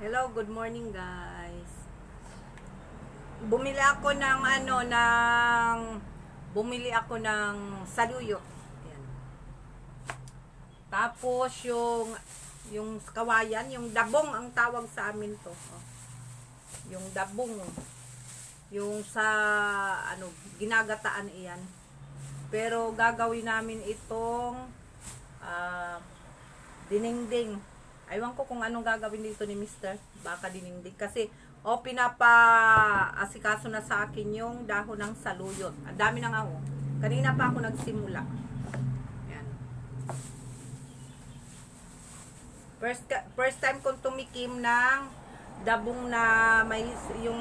Hello, good morning guys. Bumili ako ng ano, ng bumili ako ng saluyot. Ayan. Tapos yung yung kawayan, yung dabong ang tawag sa amin to. Oh. Yung dabong. Yung sa ano, ginagataan iyan. Pero gagawin namin itong ah, dinengding. Aywan ko kung anong gagawin dito ni Mister. Baka dinengding. Kasi, o oh, pinapa asikaso na sa akin yung dahon ng saluyot. Ang dami na nga oh. Kanina pa ako nagsimula. Yan. First, first time kong tumikim ng dabong na may yung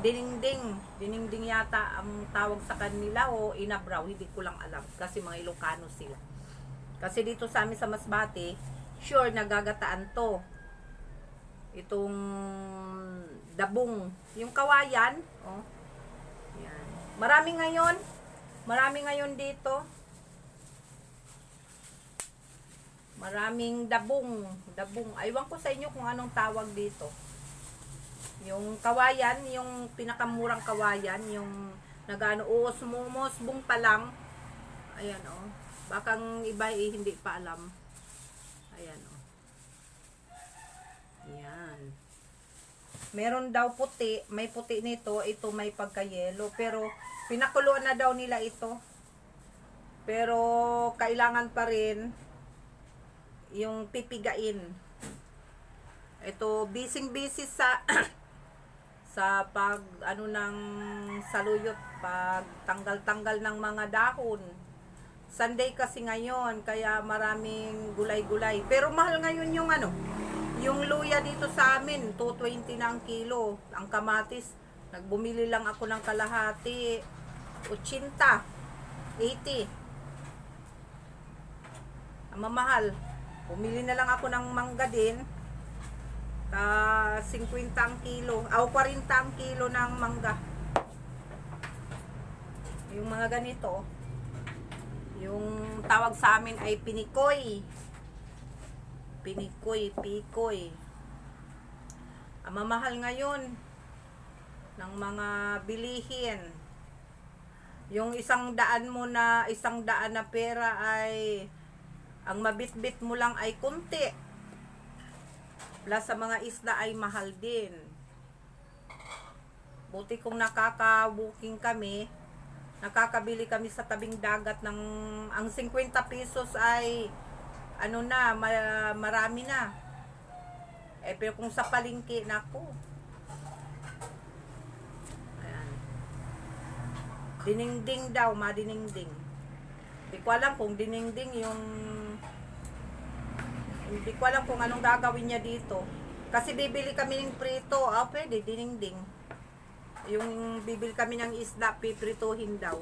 diningding. Diningding yata ang tawag sa kanila o inabraw. Hindi ko lang alam. Kasi mga Ilocano sila. Kasi dito sa amin sa Masbate, sure nagagataan to. Itong dabong. Yung kawayan, oh. Yan. Marami ngayon. Marami ngayon dito. Maraming dabong. Dabong. Aywan ko sa inyo kung anong tawag dito. Yung kawayan, yung pinakamurang kawayan, yung nagano uos mumos bung pa lang. Ayan oh. Bakang iba eh, hindi pa alam. Ayan oh. Ayan. Meron daw puti, may puti nito, ito may pagka-yellow, pero pinakuluan na daw nila ito. Pero kailangan pa rin yung pipigain. Ito, bising-busy sa sa pag ano ng saluyot, pag tanggal-tanggal ng mga dahon. Sunday kasi ngayon, kaya maraming gulay-gulay. Pero mahal ngayon yung ano, yung luya dito sa amin, 220 na ang kilo. Ang kamatis, nagbumili lang ako ng kalahati, 80, 80. Ang mamahal. Bumili na lang ako ng mangga din. Ta 50 ang kilo. Aw 40 ang kilo ng mangga. Yung mga ganito, yung tawag sa amin ay pinikoy. Pinikoy, pikoy. Ang mamahal ngayon ng mga bilihin. Yung isang daan mo na, isang daan na pera ay ang mabitbit mo lang ay kunti. Plus sa mga isda ay mahal din. Buti kung nakaka-booking kami, nakakabili kami sa tabing dagat ng ang 50 pesos ay ano na, ma- marami na. Eh, pero kung sa palengke, naku. Ayan. Diningding daw, madiningding. Hindi ko alam kung diningding yung hindi ko alam kung anong gagawin niya dito. Kasi bibili kami ng prito. Ah, pwede, diningding. Yung bibili kami ng isda, piprituhin daw.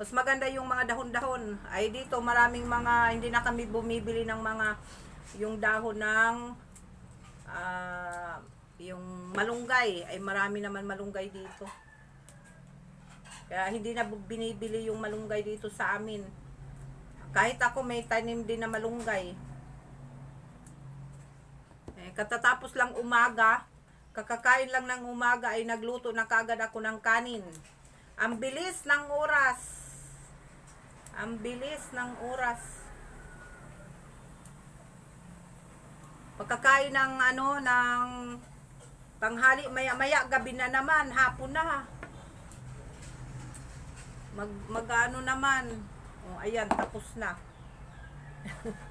Mas maganda yung mga dahon-dahon. Ay dito maraming mga, hindi na kami bumibili ng mga, yung dahon ng, ah, yung malunggay. Ay marami naman malunggay dito. Kaya hindi na binibili yung malunggay dito sa amin. Kahit ako may tanim din na malunggay. Katatapos lang umaga, kakakain lang ng umaga ay nagluto na kagad ako ng kanin. Ang bilis ng oras. Ang bilis ng oras. Pagkakain ng ano, ng tanghali, maya-maya, gabi na naman, hapon na. Mag, mag ano naman. O, ayan, tapos na.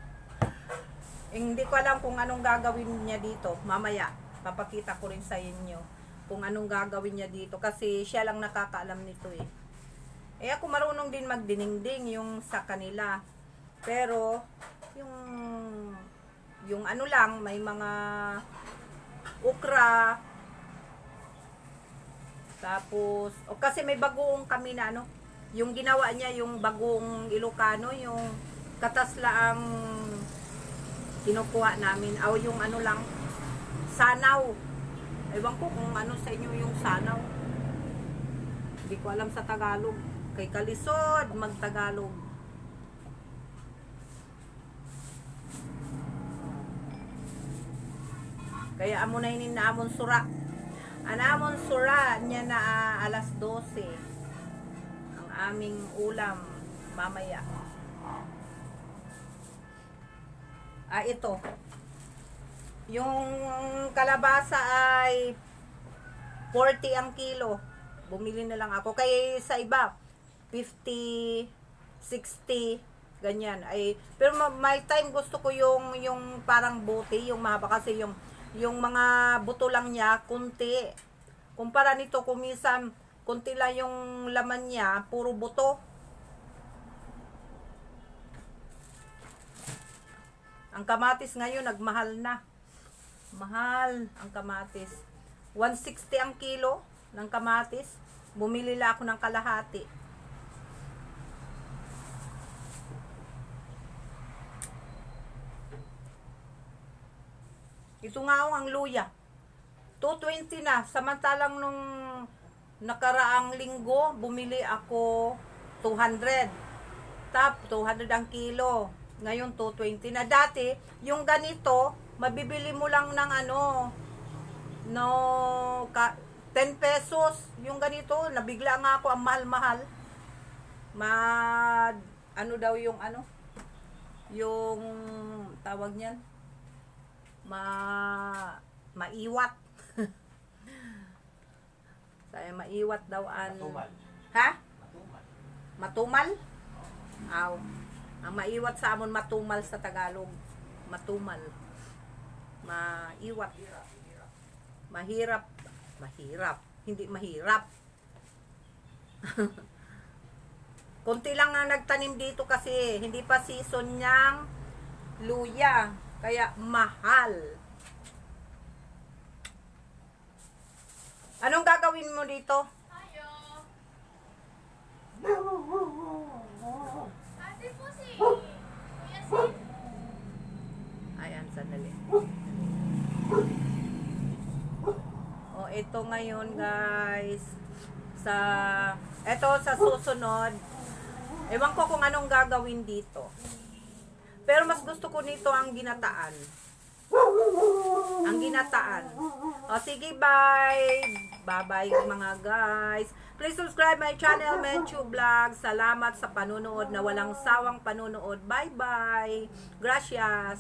Hindi ko alam kung anong gagawin niya dito. Mamaya, papakita ko rin sa inyo kung anong gagawin niya dito. Kasi siya lang nakakaalam nito eh. Eh ako marunong din magdiningding yung sa kanila. Pero, yung, yung ano lang, may mga ukra, tapos, o kasi may bagoong kami na ano, yung ginawa niya yung bagong Ilocano, yung katasla ang kinukuha namin. O yung ano lang, sanaw. Ewan ko kung ano sa inyo yung sanaw. Hindi ko alam sa Tagalog. Kay Kalisod, magtagalog. Kaya amo na na amon sura. Anamon sura niya na uh, alas 12 ang aming ulam mamaya. Ah, ito. Yung kalabasa ay 40 ang kilo. Bumili na lang ako. Kaya sa iba, 50, 60, ganyan. Ay, pero may time gusto ko yung, yung parang buti, yung mahaba kasi yung, yung mga buto lang niya, kunti. Kumpara nito, kumisan, kunti lang yung laman niya, puro buto. Ang kamatis ngayon, nagmahal na. Mahal ang kamatis. 160 ang kilo ng kamatis. Bumili lang ako ng kalahati. Ito nga ang luya. 220 na. Samantalang nung nakaraang linggo, bumili ako 200. Tap, 200 ang kilo. Ngayon, 220 na. Dati, yung ganito, mabibili mo lang ng ano, no, ka, 10 pesos. Yung ganito, nabigla nga ako, ang mahal-mahal. Ma, ano daw yung ano, yung tawag niyan, ma, maiwat. Saya maiwat daw an. Matumal. Ha? Matumal. Matumal? Aw. Ang maiwat sa amon matumal sa Tagalog. Matumal. Maiwat. Mahirap. Mahirap. Hindi mahirap. Kunti lang ang nagtanim dito kasi hindi pa season niyang luya. Kaya mahal. Anong gagawin mo dito? Sandali. O, ito ngayon, guys. Sa, ito sa susunod. Ewan ko kung anong gagawin dito. Pero mas gusto ko nito ang ginataan. Ang ginataan. O, sige, bye. Bye-bye, mga guys. Please subscribe my channel, Menchu Vlog. Salamat sa panunood na walang sawang panunood. Bye-bye. Gracias.